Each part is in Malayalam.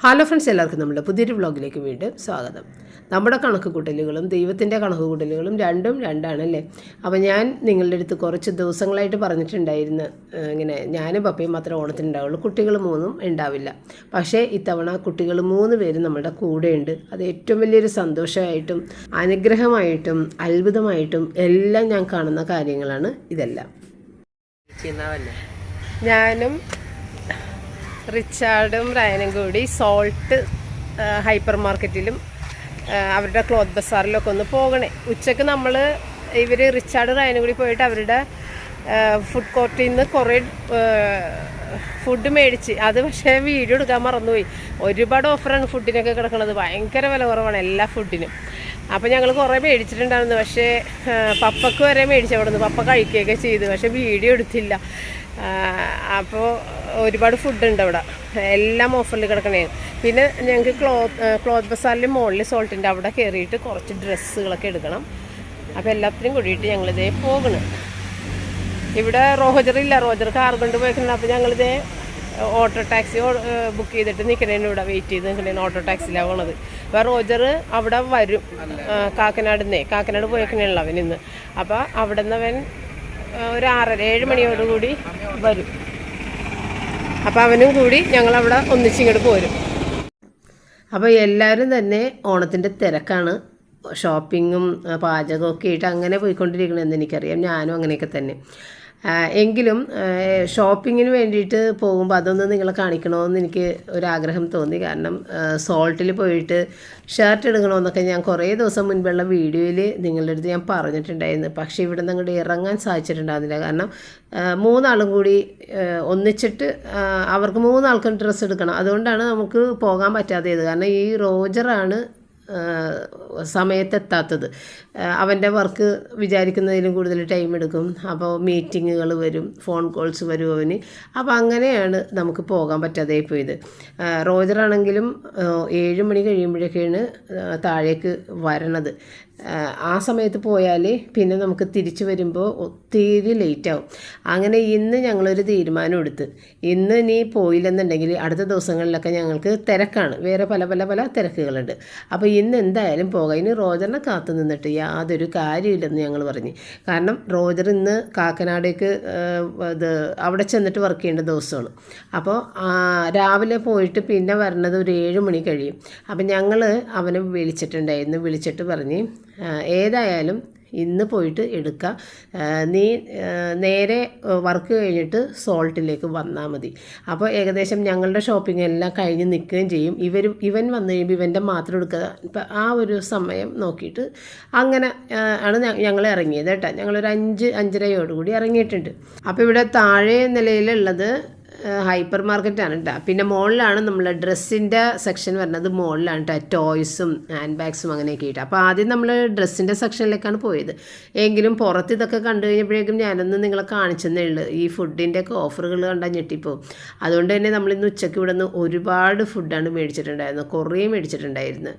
ഹലോ ഫ്രണ്ട്സ് എല്ലാവർക്കും നമ്മുടെ പുതിയൊരു വ്ളോഗിലേക്ക് വീണ്ടും സ്വാഗതം. നമ്മുടെ കണക്ക് കൂട്ടലുകളും ദൈവത്തിന്റെ കണക്ക് കൂട്ടലുകളും രണ്ടും രണ്ടാണല്ലേ? അപ്പോൾ ഞാൻ നിങ്ങളുടെ അടുത്ത് കുറച്ച് ദിവസങ്ങളായിട്ട് പറഞ്ഞിട്ടുണ്ടായിരുന്നു. ഇങ്ങനെ ഞാനും പപ്പയും മാത്രമേ ഓണത്തിനുണ്ടാവുള്ളൂ കുട്ടികൾ മൂന്നും ഉണ്ടാവില്ല. പക്ഷേ ഇത്തവണ കുട്ടികൾ മൂന്ന് പേരും നമ്മുടെ കൂടെയുണ്ട്. അത് ഏറ്റവും വലിയൊരു സന്തോഷമായിട്ടും അനുഗ്രഹമായിട്ടും അത്ഭുതമായിട്ടും എല്ലാം ഞാൻ കാണുന്ന കാര്യങ്ങളാണ് ഇതെല്ലാം. ഞാനും റിച്ചാർഡും റയനും കൂടി സോൾട്ട് ഹൈപ്പർ മാർക്കറ്റിലും അവരുടെ ക്ലോത്ത് ബസാറിലൊക്കെ ഒന്ന് പോകണേ. ഉച്ചയ്ക്ക് നമ്മൾ ഇവർ റിച്ചാർഡ് റയനും കൂടി പോയിട്ട് അവരുടെ ഫുഡ് കോർട്ടിൽ നിന്ന് കുറേ ഫുഡ് മേടിച്ച്. അത് പക്ഷേ വീഡിയോ എടുക്കാൻ മറന്നുപോയി. ഒരുപാട് ഓഫറാണ് ഫുഡിനൊക്കെ കിടക്കുന്നത് ഭയങ്കര വില കുറവാണ് എല്ലാ ഫുഡിനും അപ്പോൾ ഞങ്ങൾ കുറേ മേടിച്ചിട്ടുണ്ടായിരുന്നു. പക്ഷേ പപ്പക്ക് വരെ മേടിച്ചു അവിടെ നിന്ന് പപ്പ കഴിക്കുകയൊക്കെ ചെയ്തു. പക്ഷേ വീഡിയോ എടുത്തില്ല. അപ്പോൾ ഒരുപാട് ഫുഡ് ഉണ്ട് അവിടെ. എല്ലാം ഓഫറിൽ കിടക്കണേ. പിന്നെ ഞങ്ങൾക്ക് ക്ലോത്ത് ക്ലോത്ത് ബസാറിൽ മുകളിൽ സോൾട്ടിന്റെ അവിടെ കയറിയിട്ട് കുറച്ച് ഡ്രസ്സുകളൊക്കെ എടുക്കണം. അപ്പോൾ എല്ലാത്തിനും കൂടിയിട്ട് ഞങ്ങളിതേ പോകണം. ഇവിടെ റോജർ ഇല്ല. റോജർ കാർ കൊണ്ട് പോയിട്ടുണ്ട് അപ്പോൾ ഞങ്ങളിതേ ഓട്ടോ ടാക്സി ബുക്ക് ചെയ്തിട്ട് നിൽക്കണേന് ഇവിടെ വെയിറ്റ് ചെയ്ത് നിൽക്കണേന് ഓട്ടോ ടാക്സിയിലാണ് പോണത്. അപ്പോൾ റോജർ അവിടെ വരും. കാക്കനാട് നിന്നേ കാക്കനാട് പോയേക്കണേണല്ലോ അവൻ ഇന്ന് അപ്പോൾ അവിടെ നിന്ന് അവൻ ഒരു ആറര ഏഴ് മണിയോടുകൂടി വരും. അപ്പോൾ അവനും കൂടി ഞങ്ങളവിടെ ഒന്നിച്ചിങ്ങോട്ട് പോരും. അപ്പോൾ എല്ലാവരും തന്നെ ഓണത്തിന്റെ തിരക്കാണ്. ഷോപ്പിങ്ങും പാചകമൊക്കെ ആയിട്ട് അങ്ങനെ പോയിക്കൊണ്ടിരിക്കണമെന്ന് എനിക്കറിയാം. ഞാനും അങ്ങനെയൊക്കെ തന്നെ. എങ്കിലും ഷോപ്പിങ്ങിന് വേണ്ടിയിട്ട് പോകുമ്പോൾ അതൊന്ന് നിങ്ങളെ കാണിക്കണമെന്ന് എനിക്ക് ഒരാഗ്രഹം തോന്നി. കാരണം സോൾട്ടിൽ പോയിട്ട് ഷർട്ട് എടുക്കണമെന്നൊക്കെ ഞാൻ കുറേ ദിവസം മുൻപുള്ള വീഡിയോയിൽ നിങ്ങളുടെ അടുത്ത് ഞാൻ പറഞ്ഞിട്ടുണ്ടായിരുന്നു. പക്ഷേ ഇവിടെ നിന്ന് അങ്ങോട്ട് ഇറങ്ങാൻ സാധിച്ചിട്ടുണ്ടായിരുന്നില്ല. കാരണം മൂന്നാളും കൂടി ഒന്നിച്ചിട്ട് അവർക്ക് മൂന്നാൾക്കും ഡ്രസ്സ് എടുക്കണം. അതുകൊണ്ടാണ് നമുക്ക് പോകാൻ പറ്റാത്തത്. കാരണം ഈ റോജറാണ് സമയത്തെത്താത്തത്. അവന്റെ വർക്ക് വിചാരിക്കുന്നതിലും കൂടുതൽ ടൈം എടുക്കും. അപ്പോൾ മീറ്റിങ്ങുകൾ വരും ഫോൺ കോൾസ് വരും അവന്. അപ്പോൾ അങ്ങനെയാണ് നമുക്ക് പോകാൻ പറ്റാതെ പോയത്. റോജറാണെങ്കിലും ഏഴ് മണി കഴിയുമ്പോഴൊക്കെയാണ് താഴേക്ക് വരണത്. ആ, സമയത്ത് പോയാൽ പിന്നെ നമുക്ക് തിരിച്ചു വരുമ്പോൾ ഒത്തിരി ലേറ്റ് ആവും. അങ്ങനെ ഇന്ന് ഞങ്ങളൊരു തീരുമാനം എടുത്ത്. ഇന്ന് നീ പോയില്ലെന്നുണ്ടെങ്കിൽ അടുത്ത ദിവസങ്ങളിലൊക്കെ ഞങ്ങൾക്ക് തിരക്കാണ്. വേറെ പല പല പല തിരക്കുകളുണ്ട്. അപ്പോൾ ഇന്ന് എന്തായാലും പോകാം. ഇനി റോജറിനെ കാത്തു നിന്നിട്ട് യാതൊരു കാര്യമില്ലെന്ന് ഞങ്ങൾ പറഞ്ഞു. കാരണം റോജർ ഇന്ന് കാക്കനാടേക്ക് ഇത് അവിടെ ചെന്നിട്ട് വർക്ക് ചെയ്യേണ്ട ദിവസമാണ്. അപ്പോൾ രാവിലെ പോയിട്ട് പിന്നെ വരണത് ഒരു ഏഴ് മണി കഴിയും. അപ്പം ഞങ്ങൾ അവനെ വിളിച്ചിട്ടുണ്ടായിരുന്നു. വിളിച്ചിട്ട് പറഞ്ഞ് ഏതായാലും ഇന്ന് പോയിട്ട് എടുക്കുക നീ നേരെ വർക്ക് കഴിഞ്ഞിട്ട് സോൾട്ടിലേക്ക് വന്നാൽ മതി. അപ്പോൾ ഏകദേശം ഞങ്ങളുടെ ഷോപ്പിംഗ് എല്ലാം കഴിഞ്ഞ് നിൽക്കുകയും ചെയ്യും. ഇവർ ഇവൻ വന്നു കഴിയുമ്പോൾ ഇവന്റെ മാത്രം എടുക്കുക. ഇപ്പം ആ ഒരു സമയം നോക്കിയിട്ട് അങ്ങനെ ആണ് ഞങ്ങൾ ഇറങ്ങിയത് കേട്ടോ. ഞങ്ങളൊരു അഞ്ച് അഞ്ചരയോടുകൂടി ഇറങ്ങിയിട്ടുണ്ട്. അപ്പോൾ ഇവിടെ താഴെ നിലയിലുള്ളത് ഹൈപ്പർ മാർക്കറ്റാണ് കേട്ടോ പിന്നെ മോളിലാണ് നമ്മൾ ഡ്രസ്സിന്റെ സെക്ഷൻ വരുന്നത്. മോളിലാണ് കേട്ടോ ടോയ്സും ഹാൻഡ് ബാഗ്സും അങ്ങനെയൊക്കെ ആയിട്ട്. അപ്പോൾ ആദ്യം നമ്മൾ ഡ്രസ്സിന്റെ സെക്ഷനിലേക്കാണ് പോയത്. എങ്കിലും പുറത്ത് ഇതൊക്കെ കണ്ടു കഴിഞ്ഞപ്പോഴേക്കും ഞാനൊന്ന് നിങ്ങളെ കാണിച്ചെന്നേ ഉള്ളൂ. ഈ ഫുഡിന്റെ ഒക്കെ ഓഫറുകൾ കണ്ടാൽ ഞെട്ടിപ്പോവും. അതുകൊണ്ട് തന്നെ നമ്മൾ ഇന്ന് ഉച്ചയ്ക്ക് ഇവിടെ നിന്ന് ഒരുപാട് ഫുഡാണ് മേടിച്ചിട്ടുണ്ടായിരുന്നത് കുറേ മേടിച്ചിട്ടുണ്ടായിരുന്നു.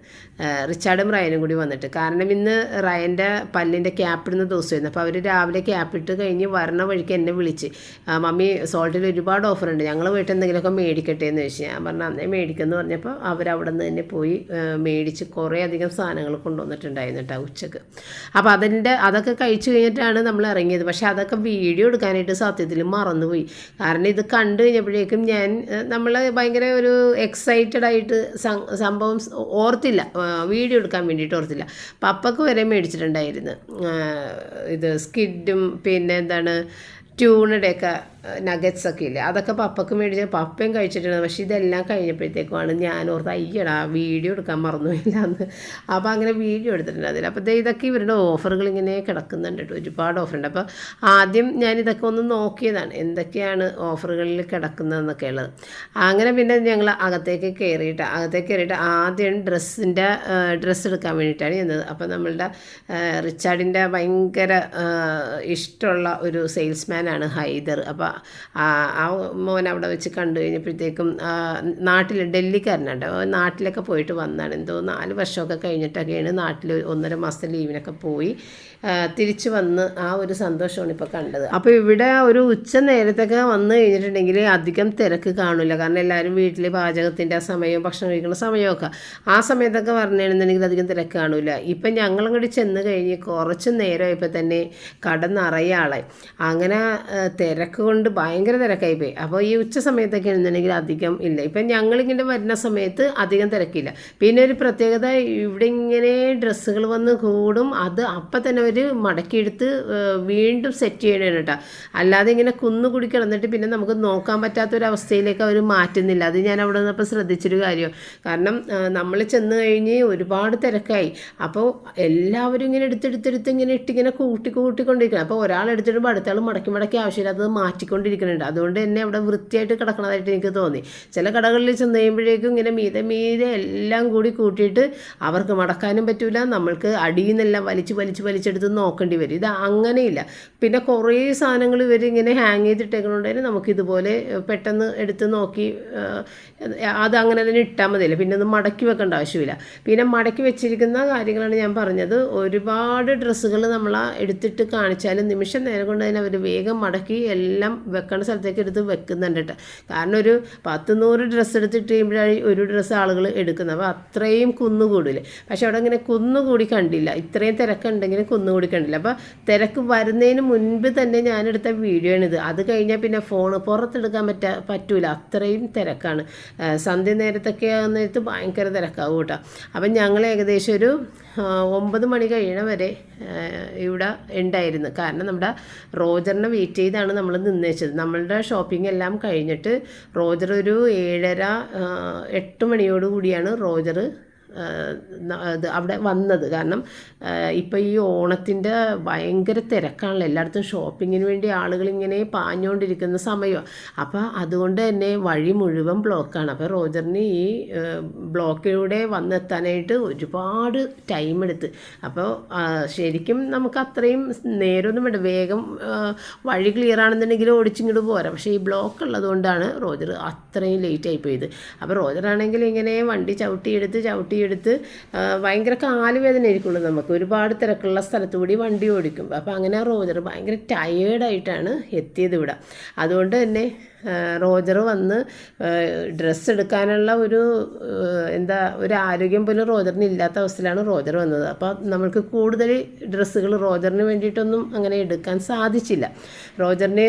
റിച്ചാർഡും റയനും കൂടി വന്നിട്ട്. കാരണം ഇന്ന് റയന്റെ പല്ലിന്റെ ക്യാപ്പ് ഇടുന്ന ദിവസമായിരുന്നു. അപ്പോൾ അവർ രാവിലെ ക്യാപ്പ് ഇട്ട് കഴിഞ്ഞ് വരണ വഴിക്ക് എന്നെ വിളിച്ച്. മമ്മി സോൾട്ടിൽ ഒരുപാട് ഓഫർ ഉണ്ട് ഞങ്ങൾ പോയിട്ട് എന്തെങ്കിലുമൊക്കെ മേടിക്കട്ടെ എന്ന് ചോദിച്ചു. ഞാൻ പറഞ്ഞു അന്നേ മേടിക്കുമെന്ന് പറഞ്ഞപ്പോൾ അവരവിടെ നിന്ന് തന്നെ പോയി മേടിച്ച് കുറേ അധികം സാധനങ്ങൾ കൊണ്ടുവന്നിട്ടുണ്ടായിരുന്നു കേട്ടോ ഉച്ചയ്ക്ക്. അപ്പോൾ അതിന്റെ അതൊക്കെ കഴിച്ചു കഴിഞ്ഞിട്ടാണ് നമ്മൾ ഇറങ്ങിയത്. പക്ഷേ അതൊക്കെ വീഡിയോ എടുക്കാനായിട്ട് സത്യത്തിൽ മറന്നുപോയി. കാരണം ഇത് കണ്ടു കഴിഞ്ഞപ്പോഴേക്കും ഞാൻ നമ്മൾ ഭയങ്കര ഒരു എക്സൈറ്റഡ് ആയിട്ട് സംഭവം ഓർത്തില്ല. വീഡിയോ എടുക്കാൻ വേണ്ടിയിട്ട് ഓർത്തില്ല. പപ്പക്ക് വരെ മേടിച്ചിട്ടുണ്ടായിരുന്നു. ഇത് സ്കിഡും പിന്നെ എന്താണ് ട്യൂണയുടെയൊക്കെ നഗറ്റ്സ് ഒക്കെ ഇല്ലേ? അതൊക്കെ പപ്പക്ക് മേടിച്ച പപ്പയും കഴിച്ചിട്ടുണ്ട്. പക്ഷേ ഇതെല്ലാം കഴിഞ്ഞപ്പോഴത്തേക്കുമാണ് ഞാൻ ഓർത്ത് അയ്യടാ വീഡിയോ എടുക്കാൻ മറന്നുമില്ല എന്ന് അപ്പോൾ അങ്ങനെ വീഡിയോ എടുത്തിട്ടുണ്ട് അതിൽ. അപ്പോൾ ഇതൊക്കെ ഇവരുടെ ഓഫറുകൾ ഇങ്ങനെ കിടക്കുന്നുണ്ട് കേട്ടോ ഒരുപാട് ഓഫറുണ്ട്. അപ്പോൾ ആദ്യം ഞാൻ ഇതൊക്കെ ഒന്ന് നോക്കിയതാണ് എന്തൊക്കെയാണ് ഓഫറുകളിൽ കിടക്കുന്നതെന്നൊക്കെ ഉള്ളത്. അങ്ങനെ പിന്നെ ഞങ്ങൾ അകത്തേക്ക് കയറിയിട്ട് അകത്തേക്ക് കയറിയിട്ട് ആദ്യം ഡ്രസ്സിന്റെ ഡ്രസ്സ് എടുക്കാൻ വേണ്ടിയിട്ടാണ് ചെന്നത്. അപ്പോൾ നമ്മളുടെ റിച്ചാർഡിന്റെ ഭയങ്കര ഇഷ്ടമുള്ള ഒരു സെയിൽസ്മാൻ മോനാണ് ഹൈദർ. അപ്പോൾ ആ മോൻ അവിടെ വെച്ച് കണ്ടു കഴിഞ്ഞപ്പോഴത്തേക്കും നാട്ടിൽ ഡൽഹിക്കാരനുണ്ട് നാട്ടിലൊക്കെ പോയിട്ട് വന്നാണ്. എന്തോ നാല് വർഷമൊക്കെ കഴിഞ്ഞിട്ടൊക്കെയാണ് നാട്ടിൽ ഒന്നര മാസത്തെ ലീവിനൊക്കെ പോയി. തിരിച്ചു വന്ന് ആ ഒരു സന്തോഷമാണ് ഇപ്പോൾ കണ്ടത്. അപ്പോൾ ഇവിടെ ഒരു ഉച്ച നേരത്തൊക്കെ വന്നു കഴിഞ്ഞിട്ടുണ്ടെങ്കിൽ അധികം തിരക്ക് കാണില്ല കാരണം എല്ലാവരും വീട്ടിൽ പാചകത്തിന്റെ ആ സമയവും ഭക്ഷണം കഴിക്കുന്ന സമയമൊക്കെ. ആ സമയത്തൊക്കെ പറഞ്ഞിരുന്നുണ്ടെങ്കിൽ അധികം തിരക്ക് കാണില്ല ഇപ്പം ഞങ്ങളും കൂടി ചെന്ന് കഴിഞ്ഞ് കുറച്ച് നേരമായപ്പോൾ തന്നെ കട അങ്ങനെ തിരക്ക് കൊണ്ട് ഭയങ്കര തിരക്കായി പോയി. അപ്പോൾ ഈ ഉച്ച സമയത്തൊക്കെ ആണെന്നുണ്ടെങ്കിൽ അധികം ഇല്ല. ഇപ്പം ഞങ്ങളിങ്ങനെ വരുന്ന സമയത്ത് അധികം തിരക്കില്ല. പിന്നെ ഒരു പ്രത്യേകത ഇവിടെ ഇങ്ങനെ ഡ്രസ്സുകൾ വന്ന് കൂടും. അത് അപ്പം തന്നെ അവർ മടക്കിയെടുത്ത് വീണ്ടും സെറ്റ് ചെയ്യണം കേട്ടോ. അല്ലാതെ ഇങ്ങനെ കുന്നു കുടി കിടന്നിട്ട് പിന്നെ നമുക്ക് നോക്കാൻ പറ്റാത്തൊരവസ്ഥയിലേക്ക് അവർ മാറ്റുന്നില്ല. അത് ഞാൻ അവിടെ നിന്നപ്പോൾ ശ്രദ്ധിച്ചൊരു കാര്യം. കാരണം നമ്മൾ ചെന്ന് കഴിഞ്ഞ് ഒരുപാട് തിരക്കായി. അപ്പോൾ എല്ലാവരും ഇങ്ങനെ എടുത്തെടുത്തെടുത്ത് ഇങ്ങനെ ഇട്ടിങ്ങനെ കൂട്ടി കൂട്ടിക്കൊണ്ടിരിക്കണം. അപ്പോൾ ഒരാൾ എടുത്തിടുമ്പോൾ അടുത്ത ആൾ മടക്കി മടക്കി ആവശ്യമില്ലാത്തത് മാറ്റിക്കൊണ്ടിരിക്കുന്നുണ്ട്. അതുകൊണ്ട് തന്നെ അവിടെ വൃത്തിയായിട്ട് കിടക്കണതായിട്ട് എനിക്ക് തോന്നി. ചില കടകളിൽ ചെന്ന് കഴിയുമ്പോഴേക്കും ഇങ്ങനെ മീതെ മീതെ എല്ലാം കൂടി കൂട്ടിയിട്ട് അവർക്ക് മടക്കാനും പറ്റില്ല നമ്മൾക്ക് അടിയിൽ നിന്നെല്ലാം വലിച്ച് വലിച്ച് വലിച്ചെടുത്ത് നോക്കേണ്ടി വരും. ഇത് അങ്ങനെയില്ല. പിന്നെ കുറേ സാധനങ്ങൾ ഇവർ ഇങ്ങനെ ഹാങ് ചെയ്തിട്ടേക്കണുണ്ടെങ്കിൽ നമുക്കിതുപോലെ പെട്ടെന്ന് എടുത്ത് നോക്കി അത് അങ്ങനെ തന്നെ ഇട്ടാൽ മതിയില്ല. പിന്നെ ഒന്ന് മടക്കി വെക്കേണ്ട ആവശ്യമില്ല. പിന്നെ മടക്കി വെച്ചിരിക്കുന്ന കാര്യങ്ങളാണ് ഞാൻ പറഞ്ഞത്. ഒരുപാട് ഡ്രസ്സുകൾ നമ്മൾ എടുത്തിട്ട് കാണിച്ചാലും നിമിഷം നേരം കൊണ്ട് തന്നെ അവർ വേഗം മടക്കി എല്ലാം വെക്കേണ്ട സ്ഥലത്തേക്ക് എടുത്ത് വെക്കുന്നുണ്ട് കാരണം ഒരു പത്ത് നൂറ് ഡ്രസ്സ് എടുത്തിട്ട് കഴിയുമ്പോഴാണ് ഒരു ഡ്രസ്സ് ആളുകൾ എടുക്കുന്നത്. അപ്പോൾ അത്രയും കുന്നുകൂടില്ലേ? പക്ഷെ അവിടെ ഇങ്ങനെ കുന്നുകൂടി കണ്ടില്ല. ഇത്രയും തിരക്കുണ്ടെങ്കിലും കുന്നുകൂടി കണ്ടില്ല. അപ്പോൾ തിരക്ക് വരുന്നതിന് മുൻപ് തന്നെ ഞാനെടുത്ത വീഡിയോ ആണിത് അത് കഴിഞ്ഞാൽ പിന്നെ ഫോൺ പുറത്തെടുക്കാൻ പറ്റാ പറ്റൂല. അത്രയും തിരക്കാണ്. സന്ധ്യ നേരത്തൊക്കെ ആകുന്നിടത്ത് ഭയങ്കര തിരക്കാവും കേട്ടോ. അപ്പം ഞങ്ങൾ ഏകദേശം ഒരു ഒമ്പത് മണി കഴിയണ വരെ ഇവിടെ ഉണ്ടായിരുന്നു. കാരണം നമ്മുടെ റോജറിനെ വെയിറ്റ് ചെയ്താണ് നമ്മൾ നിന്നേച്ചത്. നമ്മളുടെ ഷോപ്പിംഗ് എല്ലാം കഴിഞ്ഞിട്ട് റോജർ ഒരു ഏഴര എട്ട് മണിയോട് കൂടിയാണ് റോജർ അവിടെ വന്നത്. കാരണം ഇപ്പോൾ ഈ ഓണത്തിന്റെ ഭയങ്കര തിരക്കാണല്ലോ. എല്ലായിടത്തും ഷോപ്പിങ്ങിന് വേണ്ടി ആളുകൾ ഇങ്ങനെ പാഞ്ഞുകൊണ്ടിരിക്കുന്ന സമയമാണ് അപ്പോൾ അതുകൊണ്ട് തന്നെ വഴി മുഴുവൻ ബ്ലോക്കാണ്. അപ്പോൾ റോജറിന് ഈ ബ്ലോക്കിലൂടെ വന്നെത്താനായിട്ട് ഒരുപാട് ടൈം എടുത്ത്. അപ്പോൾ ശരിക്കും നമുക്ക് അത്രയും നേരമൊന്നും വേണ്ട. വേഗം വഴി ക്ലിയർ ആണെന്നുണ്ടെങ്കിൽ ഓടിച്ചിങ്ങോട്ട് പോരാം. പക്ഷേ ഈ ബ്ലോക്ക് ഉള്ളതുകൊണ്ടാണ് റോജർ അത്രയും ലേറ്റ് ആയിപ്പോയത് അപ്പോൾ റോജറാണെങ്കിൽ ഇങ്ങനെ വണ്ടി ചവിട്ടിയെടുത്ത് ചവിട്ടിയെടുത്ത് ഭയങ്കര കാലുവേദന ആയിരിക്കുള്ളൂ നമുക്ക്. ഒരുപാട് തിരക്കുള്ള സ്ഥലത്ത് കൂടി വണ്ടി ഓടിക്കും. അപ്പോൾ അങ്ങനെ റോജർ ഭയങ്കര ടയേർഡായിട്ടാണ് എത്തിയത് ഇവിടെ. അതുകൊണ്ട് തന്നെ റോജർ വന്ന് ഡ്രസ്സ് എടുക്കാനുള്ള ഒരു എന്താ ഒരു ആരോഗ്യം പോലും റോജറിന് ഇല്ലാത്ത അവസ്ഥയിലാണ് റോജർ വന്നത്. അപ്പോൾ നമ്മൾക്ക് കൂടുതൽ ഡ്രസ്സുകൾ റോജറിന് വേണ്ടിയിട്ടൊന്നും അങ്ങനെ എടുക്കാൻ സാധിച്ചില്ല. റോജറിന്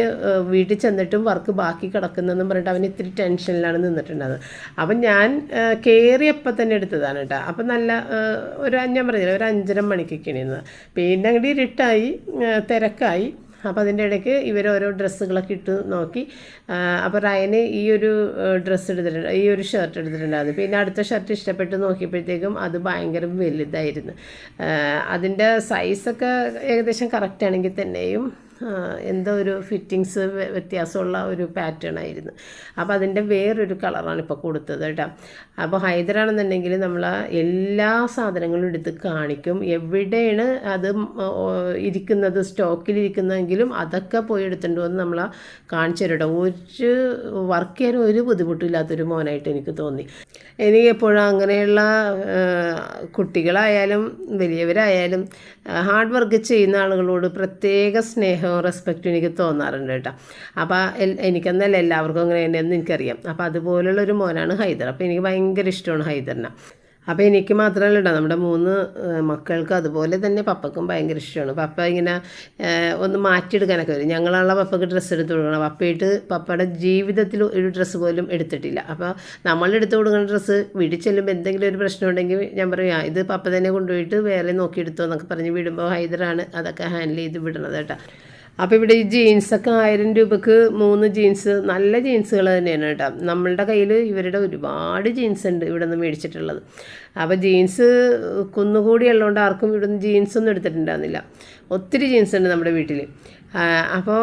വീട്ടിൽ ചെന്നിട്ടും വർക്ക് ബാക്കി കിടക്കുന്നതെന്നും പറഞ്ഞിട്ട് അവൻ ഇത്തിരി ടെൻഷനിലാണ് നിന്നിട്ടുണ്ടത് അപ്പം ഞാൻ കയറിയപ്പോൾ തന്നെ എടുത്തതാണ് കേട്ടോ. അപ്പം നല്ല ഒരു ഞാൻ പറഞ്ഞില്ല ഒരു അഞ്ചര മണിക്കൊക്കെയാണ് ഇരുന്നത്. പിന്നെ അങ്ങോട്ട് ഇരുട്ടായി തിരക്കായി. അപ്പോൾ അതിന്റെ ഇടയ്ക്ക് ഇവർ ഓരോ ഡ്രസ്സുകളൊക്കെ ഇട്ട് നോക്കി. അപ്പോൾ റയന് ഈ ഒരു ഡ്രസ്സ് എടുത്തിട്ടുണ്ട്. ഈ ഒരു ഷർട്ട് എടുത്തിട്ടുണ്ടായിരുന്നു. പിന്നെ അടുത്ത ഷർട്ട് ഇഷ്ടപ്പെട്ട് നോക്കിയപ്പോഴത്തേക്കും അത് ഭയങ്കര വലുതായിരുന്നു. അതിന്റെ സൈസൊക്കെ ഏകദേശം കറക്റ്റ് ആണെങ്കിൽ തന്നെയും എന്തോ ഒരു ഫിറ്റിങ്സ് വ്യത്യാസമുള്ള ഒരു പാറ്റേൺ ആയിരുന്നു. അപ്പോൾ അതിന്റെ വേറൊരു കളറാണ് ഇപ്പോൾ കൊടുത്തത് കേട്ടോ. അപ്പോൾ ഹൈദരാണെന്നുണ്ടെങ്കിൽ നമ്മൾ എല്ലാ സാധനങ്ങളും എടുത്ത് കാണിക്കും. എവിടെയാണ് അത് ഇരിക്കുന്നത് സ്റ്റോക്കിലിരിക്കുന്നതെങ്കിലും അതൊക്കെ പോയി എടുത്തുകൊണ്ട് വന്ന് നമ്മൾ കാണിച്ചു തരട്ടോ ഒരു വർക്ക് ചെയ്യാൻ ഒരു ബുദ്ധിമുട്ടില്ലാത്തൊരു മോനായിട്ട് എനിക്ക് തോന്നി. എനിക്ക് എപ്പോഴും അങ്ങനെയുള്ള കുട്ടികളായാലും വലിയവരായാലും ഹാർഡ് വർക്ക് ചെയ്യുന്ന ആളുകളോട് പ്രത്യേക സ്നേഹവും റെസ്പെക്റ്റും എനിക്ക് തോന്നാറുണ്ട് കേട്ടോ. അപ്പോൾ എനിക്കെന്നല്ല എല്ലാവർക്കും അങ്ങനെ തന്നെയെന്ന് എനിക്കറിയാം. അപ്പോൾ അതുപോലുള്ളൊരു മോനാണ് ഹൈദർ. അപ്പോൾ എനിക്ക് ഭയങ്കര ഇഷ്ടമാണ് ഹൈദറിനെ. അപ്പോൾ എനിക്ക് മാത്രമല്ല കേട്ടോ നമ്മുടെ മൂന്ന് മക്കൾക്ക് അതുപോലെ തന്നെ പപ്പക്കും ഭയങ്കര ഇഷ്ടമാണ്. പപ്പ ഇങ്ങനെ ഒന്ന് മാറ്റിയെടുക്കാനൊക്കെ വരും. ഞങ്ങളുള്ള പപ്പക്ക് ഡ്രസ്സ് എടുത്ത് കൊടുക്കണം പപ്പയിട്ട് പപ്പയുടെ ജീവിതത്തിൽ ഒരു ഡ്രസ്സ് പോലും എടുത്തിട്ടില്ല. അപ്പോൾ നമ്മൾ എടുത്ത് കൊടുക്കുന്ന ഡ്രസ്സ് വീട്ടിൽ ചെല്ലുമ്പോൾ എന്തെങ്കിലും ഒരു പ്രശ്നം ഉണ്ടെങ്കിൽ ഞാൻ പറയും ഇത് പപ്പ തന്നെ കൊണ്ടുപോയിട്ട് വേറെ നോക്കിയെടുത്തോ എന്നൊക്കെ പറഞ്ഞ് വിടുമ്പോൾ ഹൈദറാണ് അതൊക്കെ ഹാൻഡിൽ ചെയ്ത് വിടണത് കേട്ടോ. അപ്പോൾ ഇവിടെ ഈ ജീൻസൊക്കെ ആയിരം രൂപക്ക് മൂന്ന് ജീൻസ് നല്ല ജീൻസുകൾ തന്നെയാണ് കേട്ടോ. നമ്മളുടെ കയ്യിൽ ഇവരുടെ ഒരുപാട് ജീൻസ് ഉണ്ട് ഇവിടെ നിന്ന് മേടിച്ചിട്ടുള്ളത്. അപ്പോൾ ജീൻസ് കുന്നുകൂടി ഉള്ളതുകൊണ്ട് ആർക്കും ഇവിടെ നിന്ന് ജീൻസൊന്നും എടുത്തിട്ടുണ്ടായിരുന്നില്ല. ഒത്തിരി ജീൻസ് ഉണ്ട് നമ്മുടെ വീട്ടിൽ അപ്പോൾ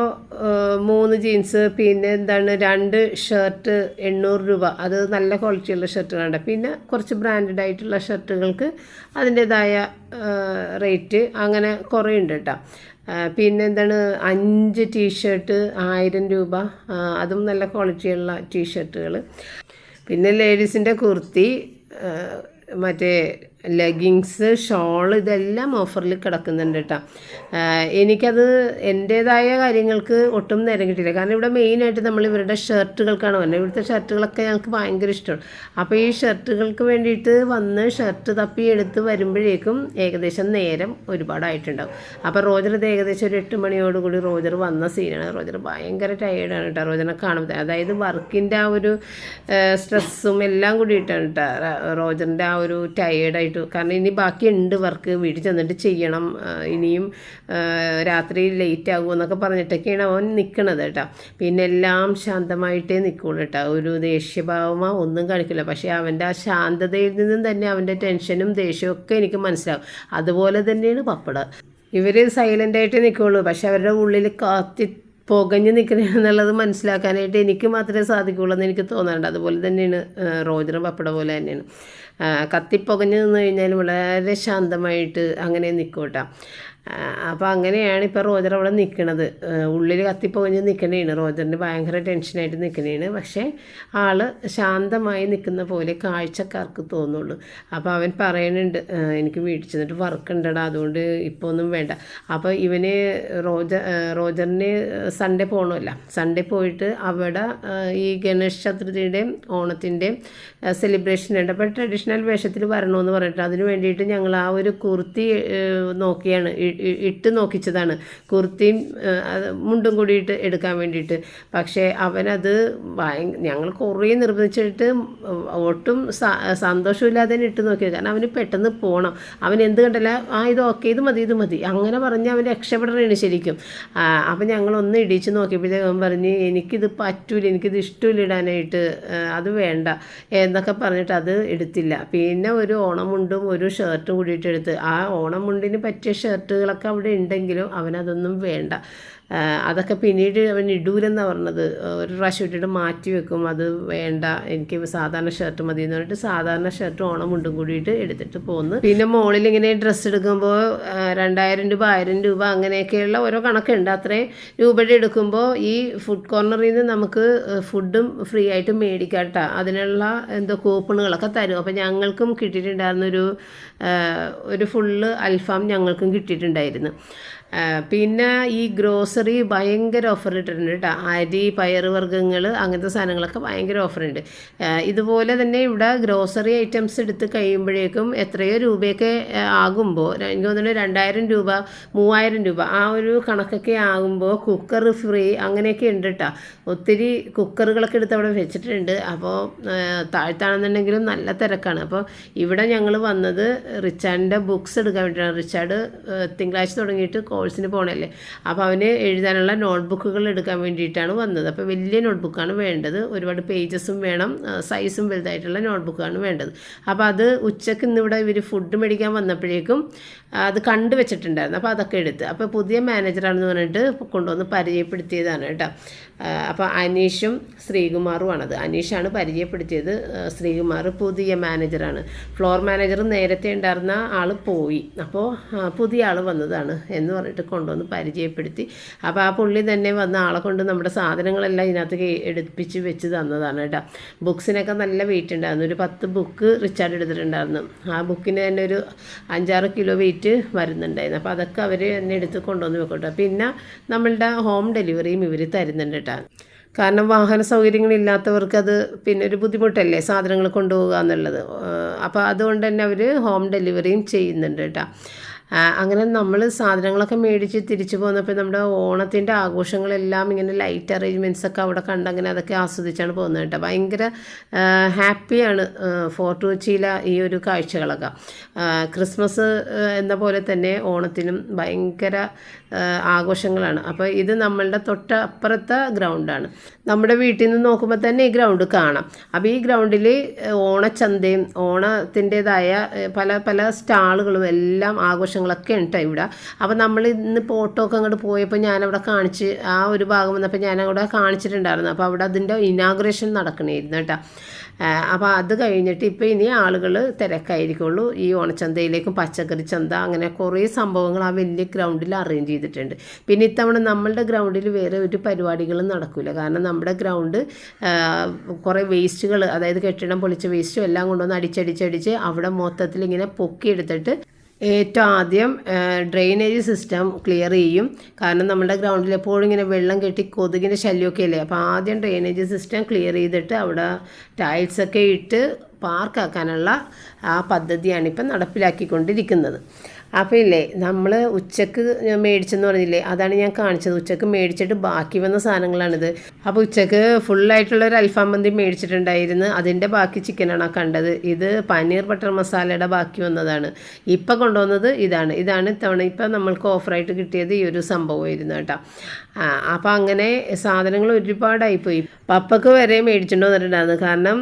മൂന്ന് ജീൻസ് പിന്നെ എന്താണ് രണ്ട് ഷർട്ട് എണ്ണൂറ് രൂപ. അത് നല്ല ക്വാളിറ്റിയുള്ള ഷർട്ടുകളുണ്ട് പിന്നെ കുറച്ച് ബ്രാൻഡഡ് ആയിട്ടുള്ള ഷർട്ടുകൾക്ക് അതിന്റേതായ റേറ്റ് അങ്ങനെ കുറേ ഉണ്ട് കേട്ടോ. പിന്നെ എന്താണ് അഞ്ച് ടീഷർട്ട് ആയിരം രൂപ. അതും നല്ല ക്വാളിറ്റിയുള്ള ടീഷർട്ടുകൾ പിന്നെ ലേഡീസിന്റെ കുർത്തി മറ്റേ ലെഗിങ്സ് ഷോൾ ഇതെല്ലാം ഓഫറിൽ കിടക്കുന്നുണ്ട് കേട്ടോ എനിക്കത് എന്റേതായ കാര്യങ്ങൾക്ക് ഒട്ടും നേരം കിട്ടിയില്ല. കാരണം ഇവിടെ മെയിനായിട്ട് നമ്മൾ ഇവരുടെ ഷർട്ടുകൾക്കാണ് വന്നത്. ഇവിടുത്തെ ഷർട്ടുകളൊക്കെ ഞങ്ങൾക്ക് ഭയങ്കര ഇഷ്ടമാണ്. അപ്പോൾ ഈ ഷർട്ടുകൾക്ക് വേണ്ടിയിട്ട് വന്ന് ഷർട്ട് തപ്പി എടുത്ത് വരുമ്പോഴേക്കും ഏകദേശം നേരം ഒരുപാടായിട്ടുണ്ടാവും. അപ്പോൾ റോജർ ഇത് ഏകദേശം ഒരു എട്ട് മണിയോടുകൂടി റോജർ വന്ന സീനാണ് റോജർ ഭയങ്കര ടയേർഡാണ് കേട്ടോ റോജറിനെ കാണുമ്പോൾ അതായത് വർക്കിന്റെ ആ ഒരു സ്ട്രെസ്സും എല്ലാം കൂടിയിട്ടാണ് കേട്ടോ റോജറിന്റെ ആ ഒരു ടയേർഡായിട്ട് കാരണം ഇനി ബാക്കിയുണ്ട് വർക്ക്. വീട്ടിൽ ചെന്നിട്ട് ചെയ്യണം. ഇനിയും രാത്രി ലേറ്റ് ആകുമോ എന്നൊക്കെ പറഞ്ഞിട്ടൊക്കെയാണ് അവൻ നിൽക്കണത് കേട്ടോ. പിന്നെ എല്ലാം ശാന്തമായിട്ടേ നിൽക്കുള്ളൂ കേട്ടോ. ഒരു ദേഷ്യഭാവമോ ഒന്നും കാണിക്കില്ല. പക്ഷേ അവന്റെ ആ ശാന്തതയിൽ നിന്നും തന്നെ അവന്റെ ടെൻഷനും ദേഷ്യവും ഒക്കെ എനിക്ക് മനസ്സിലാവും. അതുപോലെ തന്നെയാണ് പപ്പട. ഇവർ സൈലന്റായിട്ട് നിൽക്കുള്ളൂ പക്ഷെ അവരുടെ ഉള്ളിൽ കാത്തി പുകഞ്ഞ് നിൽക്കണമെന്നുള്ളത് മനസ്സിലാക്കാനായിട്ട് എനിക്ക് മാത്രമേ സാധിക്കുകയുള്ളൂ എന്ന് എനിക്ക് തോന്നാറുണ്ട്. അതുപോലെ തന്നെയാണ് റോജറും പപ്പട പോലെ തന്നെയാണ്. കത്തിപ്പുകഞ്ഞ് നിന്ന് കഴിഞ്ഞാൽ വളരെ ശാന്തമായിട്ട് അങ്ങനെ നിൽക്കും കേട്ടോ. അപ്പോൾ അങ്ങനെയാണ് ഇപ്പോൾ റോജർ അവിടെ നിൽക്കണത് ഉള്ളിൽ കത്തിപ്പോഞ്ഞ് നിൽക്കണേണ് റോജറിന് ഭയങ്കര ടെൻഷനായിട്ട് നിൽക്കണേണ് പക്ഷേ ആൾ ശാന്തമായി നിൽക്കുന്ന പോലെ കാഴ്ചക്കാർക്ക് തോന്നുള്ളൂ. അപ്പോൾ അവൻ പറയണുണ്ട് എനിക്ക് വീട്ടിൽ ചെന്നിട്ട് വർക്ക് ഉണ്ടടാ അതുകൊണ്ട് ഇപ്പോൾ ഒന്നും വേണ്ട. അപ്പോൾ ഇവന് റോജർ റോജറിന് സൺഡേ പോകണമല്ല സൺഡേ പോയിട്ട് അവിടെ ഈ ഗണേശ് ചതുർത്ഥിയുടെയും ഓണത്തിന്റെയും സെലിബ്രേഷൻ ഉണ്ട്. അപ്പോൾ ട്രഡീഷണൽ വേഷത്തിൽ വരണമെന്ന് പറഞ്ഞിട്ട് അതിന് വേണ്ടിയിട്ട് ഞങ്ങൾ ആ ഒരു കുർത്തി നോക്കിയാണ്. ഇട്ട് നോക്കിച്ചതാണ്. കുർത്തിയും മുണ്ടും കൂടിയിട്ട് എടുക്കാൻ വേണ്ടിയിട്ട്. പക്ഷേ അവനത് ഭയ ഞങ്ങൾ കുറേ നിർബന്ധിച്ചിട്ട് ഒട്ടും സന്തോഷമില്ലാതെ ഇട്ട് നോക്കിയത്. കാരണം അവന് പെട്ടെന്ന് പോകണം അവൻ എന്ത് കണ്ടല്ല ആ ഇത് ഓക്കെ ഇത് മതി ഇത് മതി. അങ്ങനെ പറഞ്ഞ് അവൻ രക്ഷപ്പെടണേണ് ശരിക്കും. അപ്പം ഞങ്ങളൊന്ന് ഇടിച്ച് നോക്കിയപ്പോഴത്തേക്ക് പറഞ്ഞ് എനിക്കിത് പറ്റൂല എനിക്കിത് ഇഷ്ടമില്ല ഇടാനായിട്ട്. അത് വേണ്ട. എന്നൊക്കെ പറഞ്ഞിട്ട് അത് എടുത്തില്ല. പിന്നെ ഒരു ഓണമുണ്ടും ഒരു ഷർട്ടും കൂടിയിട്ട് എടുത്ത്. ആ ഓണമുണ്ടിന് പറ്റിയ ഷർട്ടുകളൊക്കെ അവിടെ ഉണ്ടെങ്കിലും അവനതൊന്നും വേണ്ട. അതൊക്കെ പിന്നീട് അവൻ ഇടൂലെന്നാണ് പറഞ്ഞത്. ഒരു പ്രാവശ്യം ഇട്ടിട്ട് മാറ്റി വെക്കും. അത് വേണ്ട എനിക്ക് സാധാരണ ഷർട്ട് മതി എന്ന് പറഞ്ഞിട്ട് സാധാരണ ഷർട്ടും ഓണം മുണ്ടും കൂടിയിട്ട് എടുത്തിട്ട് പോകുന്നു പിന്നെ മോളിൽ ഇങ്ങനെ ഡ്രസ്സ് എടുക്കുമ്പോൾ രണ്ടായിരം രൂപ ആയിരം രൂപ അങ്ങനെയൊക്കെയുള്ള ഓരോ കണക്കുണ്ട്. അത്രയും രൂപയുടെ എടുക്കുമ്പോൾ ഈ ഫുഡ് കോർണറിൽ നിന്ന് നമുക്ക് ഫുഡും ഫ്രീ ആയിട്ട് മേടിക്കട്ട. കേട്ടോ അതിനുള്ള എന്തോ കൂപ്പണുകളൊക്കെ തരും. അപ്പോൾ ഞങ്ങൾക്കും കിട്ടിയിട്ടുണ്ടായിരുന്നൊരു ഒരു ഫുള്ള് അൽഫാം ഞങ്ങൾക്കും കിട്ടിയിട്ടുണ്ടായിരുന്നു. പിന്നെ ഈ ഗ്രോസറി ഭയങ്കര ഓഫർ ഇട്ടിട്ടുണ്ട് കേട്ടോ. അരി പയറുവർഗങ്ങൾ അങ്ങനത്തെ സാധനങ്ങളൊക്കെ ഭയങ്കര ഓഫറുണ്ട് ഇതുപോലെ തന്നെ ഇവിടെ ഗ്രോസറി ഐറ്റംസ് എടുത്ത് കഴിയുമ്പോഴേക്കും എത്രയോ രൂപയൊക്കെ ആകുമ്പോൾ എനിക്ക് തോന്നുന്നു രണ്ടായിരം രൂപ മൂവായിരം രൂപ ആ ഒരു കണക്കൊക്കെ ആകുമ്പോൾ കുക്കർ ഫ്രീ അങ്ങനെയൊക്കെ ഉണ്ട് കേട്ടോ. ഒത്തിരി കുക്കറുകളൊക്കെ എടുത്ത് അവിടെ വെച്ചിട്ടുണ്ട്. അപ്പോൾ താഴ്ത്താണെന്നുണ്ടെങ്കിലും നല്ല തിരക്കാണ്. അപ്പോൾ ഇവിടെ ഞങ്ങൾ വന്നത് റിച്ചാർഡിന്റെ ബുക്സ് എടുക്കാൻ വേണ്ടിയിട്ടാണ് റിച്ചാർഡ് തിങ്കളാഴ്ച തുടങ്ങിയിട്ട് കോഴ്സിന് പോകണല്ലേ അപ്പോൾ അവന് എഴുതാനുള്ള നോട്ട്ബുക്കുകൾ എടുക്കാൻ വേണ്ടിയിട്ടാണ് വന്നത്. അപ്പോൾ വലിയ നോട്ട്ബുക്കാണ് വേണ്ടത്. ഒരുപാട് പേജസും വേണം. സൈസും വലുതായിട്ടുള്ള നോട്ട്ബുക്കാണ് വേണ്ടത്. അപ്പോൾ അത് ഉച്ചയ്ക്ക് ഇന്നിവിടെ ഇവർ ഫുഡ് മേടിക്കാൻ വന്നപ്പോഴേക്കും അത് കണ്ടു വെച്ചിട്ടുണ്ടായിരുന്നു. അപ്പോൾ അതൊക്കെ എടുത്ത്. അപ്പോൾ പുതിയ മാനേജറാണെന്ന് പറഞ്ഞിട്ട് കൊണ്ടുവന്ന് പരിചയപ്പെടുത്തിയതാണ് കേട്ടോ. അപ്പോൾ അനീഷും ശ്രീകുമാറുമാണത്. അനീഷാണ് പരിചയപ്പെടുത്തിയത്. ശ്രീകുമാർ പുതിയ മാനേജറാണ്. ഫ്ലോർ മാനേജർ നേരത്തെ ഉണ്ടായിരുന്ന ആൾ പോയി. അപ്പോൾ പുതിയ ആൾ വന്നതാണ് എന്ന് പറഞ്ഞിട്ട് കൊണ്ടുവന്ന് പരിചയപ്പെടുത്തി. അപ്പോൾ ആ പുള്ളി തന്നെ വന്ന ആളെ കൊണ്ട് നമ്മുടെ സാധനങ്ങളെല്ലാം ഇതിനകത്ത് എടുപ്പിച്ച് വെച്ച് തന്നതാണ് കേട്ടോ. ബുക്സിനൊക്കെ നല്ല വെയിറ്റ് ഉണ്ടായിരുന്നു. ഒരു പത്ത് ബുക്ക് റിച്ചാർഡ് എടുത്തിട്ടുണ്ടായിരുന്നു. ആ ബുക്കിന് തന്നെ ഒരു അഞ്ചാറ് കിലോ വെയിറ്റ് വരുന്നുണ്ടായിരുന്നു. അപ്പോൾ അതൊക്കെ അവർ തന്നെ എടുത്ത് കൊണ്ടുവന്ന് വെക്കട്ടെ പിന്നെ നമ്മളുടെ ഹോം ഡെലിവറിയും ഇവർ തരുന്നുണ്ട് കേട്ടോ കാരണം വാഹന സൗകര്യങ്ങളില്ലാത്തവർക്ക് അത് പിന്നെ ഒരു ബുദ്ധിമുട്ടല്ലേ സാധനങ്ങൾ കൊണ്ടുപോകുക എന്നുള്ളത്. അപ്പോൾ അതുകൊണ്ട് തന്നെ അവർ ഹോം ഡെലിവറിയും ചെയ്യുന്നുണ്ട് കേട്ടോ. അങ്ങനെ നമ്മൾ സാധനങ്ങളൊക്കെ മേടിച്ച് തിരിച്ചു പോന്നപ്പോൾ നമ്മുടെ ഓണത്തിന്റെ ആഘോഷങ്ങളെല്ലാം ഇങ്ങനെ ലൈറ്റ് അറേഞ്ച്മെന്റ്സ് ഒക്കെ അവിടെ കണ്ട് അങ്ങനെ അതൊക്കെ ആസ്വദിച്ചാണ് പോകുന്നത് കേട്ടോ. ഭയങ്കര ഹാപ്പിയാണ് ഫോർട്ട് കൊച്ചിയിലെ ഈ ഒരു കാഴ്ചകളൊക്കെ. ക്രിസ്മസ് എന്ന പോലെ തന്നെ ഓണത്തിനും ഭയങ്കര ആഘോഷങ്ങളാണ്. അപ്പോൾ ഇത് നമ്മളുടെ തൊട്ട് അപ്പുറത്തെ ഗ്രൗണ്ടാണ്. നമ്മുടെ വീട്ടിൽ നിന്ന് നോക്കുമ്പോൾ തന്നെ ഈ ഗ്രൗണ്ട് കാണാം. അപ്പോൾ ഈ ഗ്രൗണ്ടിൽ ഓണച്ചന്തയും ഓണത്തിന്റെതായ പല പല സ്റ്റാളുകളും എല്ലാം ആഘോഷങ്ങളൊക്കെ ഉണ്ട് ഇവിടെ. അപ്പോൾ നമ്മൾ ഇന്ന് ഫോട്ടോ ഒക്കെ അങ്ങോട്ട് പോയപ്പോൾ ഞാനവിടെ കാണിച്ച് ആ ഒരു ഭാഗം വന്നപ്പോൾ ഞാനവിടെ കാണിച്ചിട്ടുണ്ടായിരുന്നു. അപ്പോൾ അവിടെ അതിന്റെ ഇനാഗ്രേഷൻ നടക്കണമായിരുന്നു കേട്ടോ. അപ്പോൾ അത് കഴിഞ്ഞിട്ട് ഇപ്പോൾ ഇനി ആളുകൾ തിരക്കായിരിക്കുള്ളൂ. ഈ ഓണച്ചന്തയിലേക്കും പച്ചക്കറി ചന്ത അങ്ങനെ കുറേ സംഭവങ്ങൾ ആ വലിയ ഗ്രൗണ്ടിൽ അറേഞ്ച് ചെയ്തിട്ടുണ്ട്. പിന്നെ ഇത്തവണ നമ്മളുടെ ഗ്രൗണ്ടിൽ വേറെ ഒരു പരിപാടികളും നടക്കില്ല കാരണം നമ്മുടെ ഗ്രൗണ്ട് കുറേ വേസ്റ്റുകൾ അതായത് കെട്ടിടം പൊളിച്ച വേസ്റ്റും എല്ലാം കൊണ്ടുവന്ന് അടിച്ചടിച്ചടിച്ച് അവിടെ മൊത്തത്തിൽ ഇങ്ങനെ പൊക്കിയെടുത്തിട്ട് ഏറ്റവും ആദ്യം ഡ്രെയിനേജ് സിസ്റ്റം ക്ലിയർ ചെയ്യും. കാരണം നമ്മുടെ ഗ്രൗണ്ടിൽ എപ്പോഴും ഇങ്ങനെ വെള്ളം കെട്ടി കൊതുകിന്റെ ശല്യമൊക്കെ അല്ലേ അപ്പോൾ ആദ്യം ഡ്രെയിനേജ് സിസ്റ്റം ക്ലിയർ ചെയ്തിട്ട് അവിടെ ടൈൽസൊക്കെ ഇട്ട് പാർക്കാക്കാനുള്ള ആ പദ്ധതിയാണ് ഇപ്പം നടപ്പിലാക്കിക്കൊണ്ടിരിക്കുന്നത്. അപ്പോൾ ഇല്ലേ നമ്മൾ ഉച്ചയ്ക്ക് ഞാൻ മേടിച്ചെന്ന് പറഞ്ഞില്ലേ അതാണ് ഞാൻ കാണിച്ചത്. ഉച്ചയ്ക്ക് മേടിച്ചിട്ട് ബാക്കി വന്ന സാധനങ്ങളാണിത്. അപ്പോൾ ഉച്ചയ്ക്ക് ഫുള്ളായിട്ടുള്ള ഒരു അൽഫാം മന്തി മേടിച്ചിട്ടുണ്ടായിരുന്നു. അതിന്റെ ബാക്കി ചിക്കനാണ് കണ്ടത്. ഇത് പനീർ ബട്ടർ മസാലയുടെ ബാക്കി വന്നതാണ്. ഇപ്പം കൊണ്ടുവന്നത് ഇതാണ്. ഇതാണ് ഇത്തവണ ഇപ്പം നമ്മൾക്ക് ഓഫറായിട്ട് കിട്ടിയത് ഈ ഒരു സംഭവമായിരുന്നു കേട്ടോ. ആ, അപ്പോൾ അങ്ങനെ സാധനങ്ങൾ ഒരുപാടായിപ്പോയി. പപ്പക്ക് വരെ മേടിച്ചിട്ടുണ്ടോ കാരണം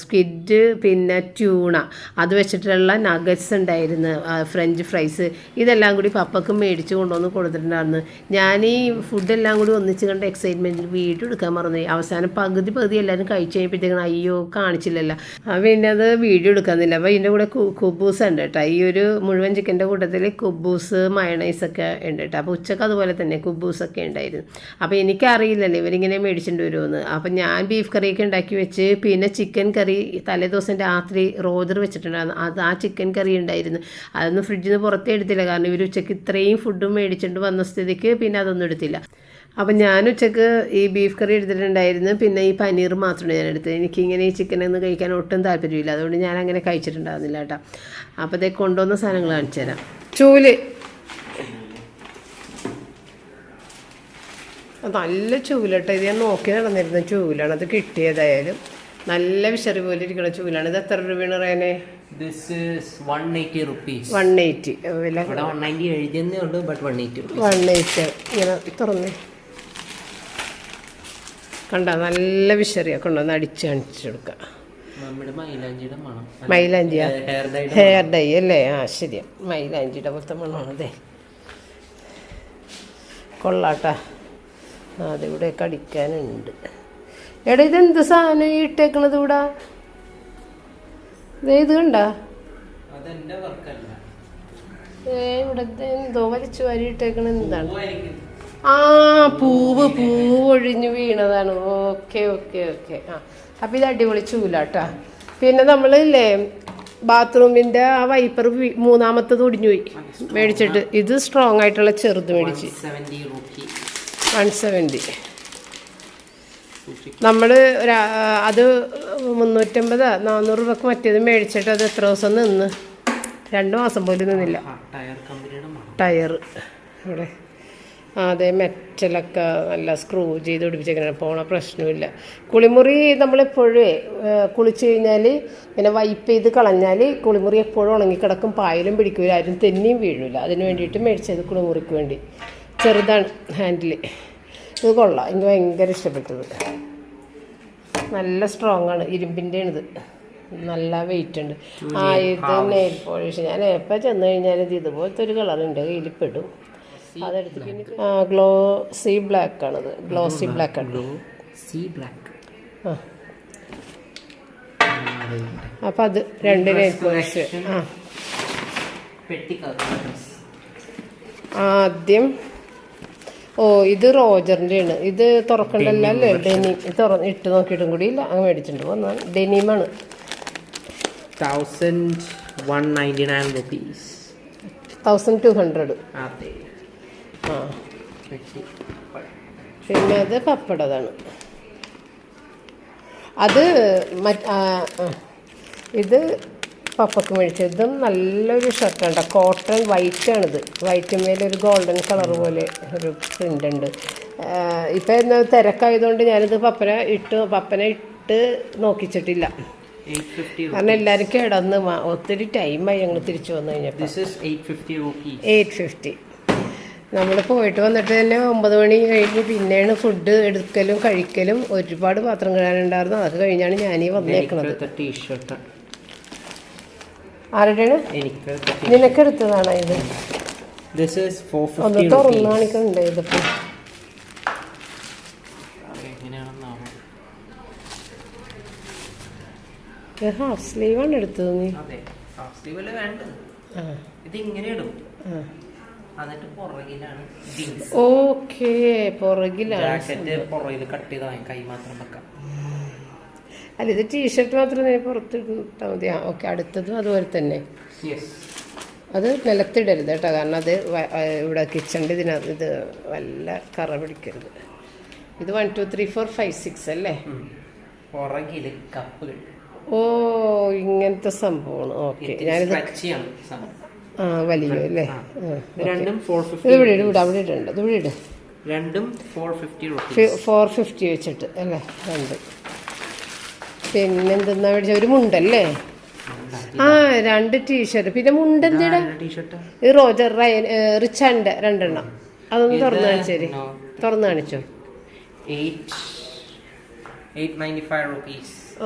സ്ക്വിഡ് പിന്നെ ട്യൂണ അത് വെച്ചിട്ടുള്ള നഗറ്റ്സ് ഉണ്ടായിരുന്നു. ഫ്രഞ്ച് ഫ്രൈസ് ഇതെല്ലാം കൂടി പപ്പക്ക് മേടിച്ച് കൊണ്ടുവന്ന് കൊടുത്തിട്ടുണ്ടായിരുന്നു. ഞാൻ ഈ ഫുഡെല്ലാം കൂടി ഒന്നിച്ച് കണ്ട് എക്സൈറ്റ്മെന്റിൽ വീഡിയോ എടുക്കാൻ മറന്നു അവസാനം പകുതി പകുതി എല്ലാവരും കഴിച്ച് കഴിഞ്ഞപ്പോഴത്തേക്കാണ് അയ്യോ കാണിച്ചില്ലല്ലോ. പിന്നെ അത് വീഡിയോ എടുക്കാന്നില്ല അപ്പോൾ ഇതിന്റെ കൂടെ കുബൂസ് ഉണ്ട് കേട്ടോ. ഈ ഒരു മുഴുവൻ ചിക്കന്റെ കൂട്ടത്തിൽ കുബൂസ് മയണൈസൊക്കെ ഉണ്ട് കേട്ടോ. അപ്പോൾ ഉച്ചയ്ക്ക് അതുപോലെ തന്നെ കുബൂസൊക്കെ ഉണ്ടായിരുന്നു അപ്പോൾ എനിക്കറിയില്ലല്ലോ ഇവരിങ്ങനെ മേടിച്ചിട്ട് വരുമെന്ന് അപ്പോൾ ഞാൻ ബീഫ് കറിയൊക്കെ ഉണ്ടാക്കി വെച്ച് പിന്നെ ചിക്കൻ കറി തലേദിവസം രാത്രി റോദർ വെച്ചിട്ടുണ്ടായിരുന്നു. അത് ആ ചിക്കൻ കറി ഉണ്ടായിരുന്നു. അതൊന്നും ഫ്രിഡ്ജിൽ നിന്ന് പുറത്തേ എടുത്തില്ല. കാരണം ഇവർ ഉച്ചയ്ക്ക് ഇത്രയും ഫുഡും മേടിച്ചിട്ട് വന്ന സ്ഥിതിക്ക് പിന്നെ അതൊന്നും എടുത്തില്ല. അപ്പം ഞാൻ ഉച്ചയ്ക്ക് ഈ ബീഫ് കറി എടുത്തിട്ടുണ്ടായിരുന്നു. പിന്നെ ഈ പനീർ മാത്രമാണ് ഞാൻ എടുത്തത്. എനിക്കിങ്ങനെ ഈ ചിക്കൻ ഒന്നും കഴിക്കാൻ ഒട്ടും താല്പര്യമില്ല. അതുകൊണ്ട് ഞാൻ അങ്ങനെ കഴിച്ചിട്ടുണ്ടായിരുന്നില്ല കേട്ടോ. അപ്പോൾ കൊണ്ടുവന്ന സാധനങ്ങൾ കാണിച്ചു തരാം ചൂൽ. നല്ല ചൂലട്ടോ ഇത് ഞാൻ നോക്കി നടന്നിരുന്ന. ചൂലാണ് അത് കിട്ടിയതായാലും. നല്ല വിശറി പോലെ ഇരിക്കുന്ന ചൂലാണ്. ഇത് എത്ര രൂപയാണ് റേനെ? This is 180 rupees. One eighty വില. 190 എഴുതിയെന്നേ ഉള്ളൂ ബട്ട് 180 rupees. വൺ എയ്റ്റ് ഇങ്ങനെ തുറന്നേ. കണ്ട നല്ല വിശറിയൊക്കെ കൊണ്ടുവന്ന് അടിച്ച് കാണിച്ചു കൊടുക്കാം. മൈലാഞ്ചിയാ? ഹെയർ ഡൈ അല്ലേ? ആ ശരിയാ. മൈലാഞ്ചിയുടെ പോലത്തെ മണമാണ് അതെ കൊള്ളാട്ടാ. അതിവിടെ കടിക്കാനുണ്ട്. എടാ ഇതെന്ത് സാധനം ഈ ഇട്ടേക്കണത് ഇവിടെ? ഇത് കണ്ട? ഏ ഇവിടെ എന്തോ വലിച്ചു വാരി ഇട്ടേക്കണ എന്താണ്? ആ പൂവ് പൂവ് ഒഴിഞ്ഞു വീണതാണ്. Okay okay okay. ആ അപ്പം ഇത് അടിപൊളി ചൂലാട്ടാ. പിന്നെ നമ്മളില്ലേ ബാത്റൂമിന്റെ ആ വൈപ്പർ മൂന്നാമത്തത് ഒടിഞ്ഞു പോയി. മേടിച്ചിട്ട്. ഇത് സ്ട്രോങ് ആയിട്ടുള്ള ചെറുത് മേടിച്ച്. 70 rupee. One seventy. നമ്മൾ അത് മുന്നൂറ്റമ്പത് നാനൂറ് രൂപക്ക് മറ്റേത് മേടിച്ചിട്ട് അത് എത്ര ദിവസം നിന്ന്? രണ്ട് മാസം പോലും നിന്നില്ല. ടയർ ഇവിടെ ആ അതെ മെറ്റലൊക്കെ നല്ല സ്ക്രൂ ചെയ്ത് പിടിപ്പിച്ചേക്കണം പോണ പ്രശ്നമില്ല. കുളിമുറി നമ്മളെപ്പോഴേ കുളിച്ച് കഴിഞ്ഞാൽ പിന്നെ വൈപ്പ് ചെയ്ത് കളഞ്ഞാൽ കുളിമുറി എപ്പോഴും ഉണങ്ങിക്കിടക്കും പായലും പിടിക്കില്ല ആരും തെന്നിയും വീഴില്ല അതിന് വേണ്ടിയിട്ട് മേടിച്ചത് കുളിമുറിക്ക് വേണ്ടി. ചെറുതാണ് ഹാൻഡിൽ ഇത് കൊള്ളാം. എനിക്ക് ഭയങ്കര ഇഷ്ടപ്പെട്ടത്. നല്ല സ്ട്രോങ് ആണ്. ഇരുമ്പിന്റെ ഇത് നല്ല വെയിറ്റ് ഉണ്ട്. ആ ഇത് നെയിൽ പോളിഷ് ഞാൻ എപ്പോൾ ചെന്ന് കഴിഞ്ഞാൽ ഇത് ഇതുപോലത്തെ ഒരു കളർ ഉണ്ട് കയ്യിൽ പെടും. അതെടുത്ത് പിന്നെ ആ ഗ്ലോസി ബ്ലാക്ക് ആണത്. ഗ്ലോസി ബ്ലാക്ക് ആണ്. സീ ബ്ലാക്ക് ആ. അപ്പം അത് രണ്ട് നെയിൽ പോളിഷ് ആ. ആദ്യം ഓ ഇത് റോജറിന്റെയാണ് ഇത് തുറക്കണ്ടല്ലോ അല്ലേ? ഡെനി തുറ ഇട്ട് നോക്കിയിട്ടും കൂടി ഇല്ല അങ്ങ് മേടിച്ചിട്ടുണ്ട്. വന്നാൽ ഡെനിമാണ്. Thousand one ninety nine rupees thousand two hundred ആ. പിന്നെ അത് പപ്പടതാണ്. അത് മറ്റ്. ഇത് പപ്പക്ക് മേടിച്ചത് ഇതും നല്ലൊരു ഷർട്ടാണ് കോട്ടൺ വൈറ്റ് ആണിത്. വൈറ്റിന് മേലെ ഒരു ഗോൾഡൻ കളർ പോലെ ഒരു പ്രിന്റ് ഉണ്ട്. ഇപ്പം എന്നാ തിരക്കായതുകൊണ്ട് ഞാനിത് പപ്പന ഇട്ട് പപ്പന ഇട്ട് നോക്കിച്ചിട്ടില്ല. കാരണം എല്ലാവരും കിടന്ന് ഒത്തിരി ടൈമായി ഞങ്ങൾ തിരിച്ചു വന്നു കഴിഞ്ഞപ്പോൾ എയ്റ്റ് ഫിഫ്റ്റി നമ്മൾ പോയിട്ട് വന്നിട്ട് തന്നെ ഒമ്പത് മണി കഴിഞ്ഞ് പിന്നെയാണ് ഫുഡ് എടുക്കലും കഴിക്കലും ഒരുപാട് പാത്രം കഴിയാനുണ്ടായിരുന്നു അതൊക്കെ കഴിഞ്ഞാണ് ഞാനീ വന്നേക്കണത്. എനിക്കടുത്ത ടീഷർട്ട് ആരുടെയാണ് നിനക്കെടുത്തതാണ് ഇത്? ഒന്ന് തുറന്നു ഹാഫ് സ്ലീവാണ് എടുത്തത് നീ. ഓക്കേ പുറകിലാണ് കട്ട് ചെയ്താൽ കൈ മാത്രം വെക്കാം. അല്ല ഇത് ടീഷർട്ട് മാത്രം നീ പുറത്തിട്ടാൽ മതി. ആ ഓക്കെ അടുത്തതും അതുപോലെ തന്നെ. അത് നിലത്തിടരുത് കേട്ടോ കാരണം അത് ഇവിടെ കിച്ചണിന്റെ ഇതിനകത്ത് ഇത് വല്ല കറ പിടിക്കരുത്. ഇത് one two three four five six അല്ലേ? പുറകിൽ കപ്പ് ഓ ഇങ്ങനത്തെ സംഭവമാണ്. ഓക്കെ ഞാനിത്. ആ വലിയ അല്ലേ? രണ്ടും ഇവിടെ ഇട് ഇവിടെ അവിടെ ഇടണ്ട. ഇവിടെ ഇട്. രണ്ടും ഫോർ ഫിഫ്റ്റി ഫോർ ഫിഫ്റ്റി വെച്ചിട്ട് അല്ലേ? രണ്ട്. പിന്നെന്തെന്നാ മേടിച്ച ഒരു മുണ്ടല്ലേ? ആ രണ്ട് ടീഷർട്ട് പിന്നെ മുണ്ടെന്തിടാ? ടീഷർട്ട് ഈ റോജർ റയൻ റിച്ചാന്റെ രണ്ടെണ്ണം. അതൊന്ന് തുറന്ന് കാണിച്ചേരി തുറന്നു കാണിച്ചോ.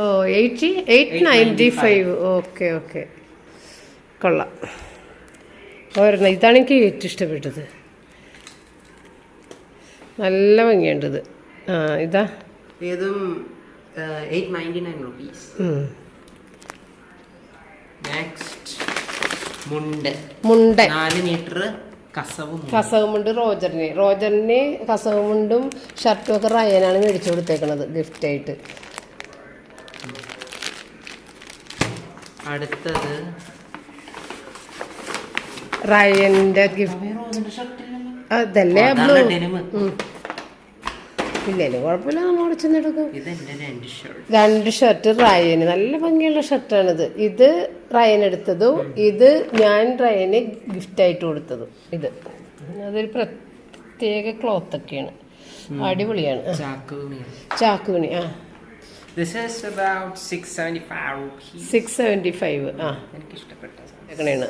ഓ eighty eight ninety five. Okay okay. കൊള്ളാം. ഒരെണ്ണം. ഇതാണ് എനിക്ക് ഏറ്റവും ഇഷ്ടപ്പെട്ടത്. നല്ല ഭംഗിയുണ്ടത്. ആ ഇതാ. ഇതും eight ninety nine rupees next മുണ്ട്. മുണ്ട്. നാല് മീറ്റർ കസവും മുണ്ട്. കസവുമുണ്ട് റോജറിന്. റോജറിന് കസവുമുണ്ടും ഷർട്ടും ഒക്കെ റയനാണ് മേടിച്ചു ഗിഫ്റ്റ് ആയിട്ട്. അടുത്തത് റയന്റെ ഗിഫ്റ്റ് അതല്ലേ ബ്ലൂ ഇല്ലല്ലേ കുഴപ്പമില്ല നമ്മൾ അവിടെ ചെന്നെടുക്കും. രണ്ട് ഷർട്ട് റയന് നല്ല ഭംഗിയുള്ള ഷർട്ടാണിത് ഇത് റയൻ എടുത്തതും ഇത് ഞാൻ റയന് ഗിഫ്റ്റായിട്ട് കൊടുത്തതും. ഇത്. അതൊരു പ്രത്യേക ക്ലോത്ത് ഒക്കെയാണ്. അടിപൊളിയാണ്. ചാക്കുണി ആ this is about six seventy five rupees six seventy five ആ. എനിക്ക് ഇഷ്ടപ്പെട്ട എങ്ങനെയാണ്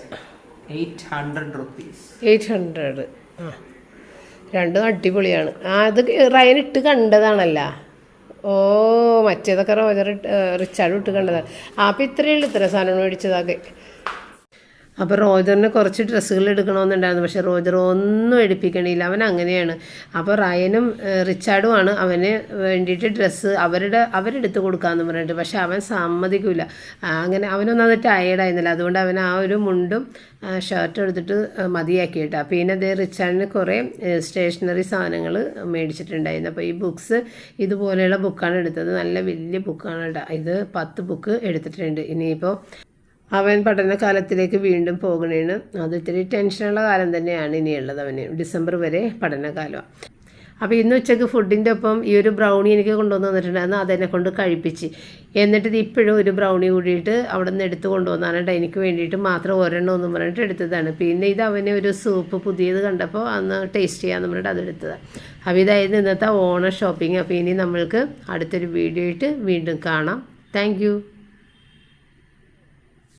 eight hundred rupees eight hundred ആ. രണ്ടും അടിപൊളിയാണ്. ആ അത് റയൻ ഇട്ട് കണ്ടതാണല്ല. ഓ മറ്റേതൊക്കെ റോജർ റിച്ചാർഡ് ഇട്ട് കണ്ടതാണ്. അപ്പം ഇത്രയേ ഉള്ളൂ ഇത്ര സാധനം മേടിച്ചതൊക്കെ. അപ്പോൾ റോജറിന് കുറച്ച് ഡ്രസ്സുകൾ എടുക്കണമെന്നുണ്ടായിരുന്നു. പക്ഷേ റോജർ ഒന്നും എടുപ്പിക്കണില്ല. അവൻ അങ്ങനെയാണ്. അപ്പോൾ റയനും റിച്ചാർഡും റിച്ചാർഡുമാണ് അവന് വേണ്ടിയിട്ട് ഡ്രസ്സ് അവരുടെ അവരെടുത്ത് കൊടുക്കാമെന്ന് പറഞ്ഞിട്ട്. പക്ഷെ അവൻ സമ്മതിക്കില്ല അങ്ങനെ അവനൊന്നും അത് ടയേർഡായിരുന്നില്ല അതുകൊണ്ട് അവൻ ആ ഒരു മുണ്ടും ഷർട്ടും എടുത്തിട്ട് മതിയാക്കി കേട്ടോ പിന്നെ അതേ റിച്ചാർഡിന് കുറേ സ്റ്റേഷനറി സാധനങ്ങൾ മേടിച്ചിട്ടുണ്ടായിരുന്നു. അപ്പോൾ ഈ ബുക്സ് ഇതുപോലെയുള്ള ബുക്കാണ് എടുത്തത്. നല്ല വലിയ ബുക്കാണ് കേട്ടോ. ഇത് പത്ത് ബുക്ക് എടുത്തിട്ടുണ്ട്. ഇനിയിപ്പോൾ അവൻ പഠനകാലത്തിലേക്ക് വീണ്ടും പോകണേണ്. അത് ഇത്തിരി ടെൻഷനുള്ള കാലം തന്നെയാണ് ഇനിയുള്ളത് അവന്. ഡിസംബർ വരെ പഠനകാലമാണ് അപ്പോൾ ഇന്ന് ഉച്ചയ്ക്ക് ഫുഡിന്റെ ഒപ്പം ഈ ഒരു ബ്രൗണി എനിക്ക് കൊണ്ടുവന്ന് തന്നിട്ടുണ്ടായിരുന്നു അതെന്നെ കൊണ്ട് കഴിപ്പിച്ച്. എന്നിട്ട് ഇപ്പോഴും ഒരു ബ്രൗണി കൂടിയിട്ട് അവിടെ നിന്ന് എടുത്ത് കൊണ്ടുവന്നാണ് എനിക്ക് വേണ്ടിയിട്ട് മാത്രം ഒരെണ്ണം എന്ന് പറഞ്ഞിട്ട് എടുത്തതാണ്. പിന്നെ ഇത് അവന് ഒരു സൂപ്പ് പുതിയത് കണ്ടപ്പോൾ അന്ന് ടേസ്റ്റ് ചെയ്യാമെന്ന് പറഞ്ഞിട്ട് അതെടുത്തതാണ് അപ്പോൾ ഇതായിരുന്നു ഇന്നത്തെ ഓണ ഷോപ്പിംഗ് അപ്പോൾ ഇനി നമ്മൾക്ക് അടുത്തൊരു വീഡിയോ ആയിട്ട് വീണ്ടും കാണാം. താങ്ക്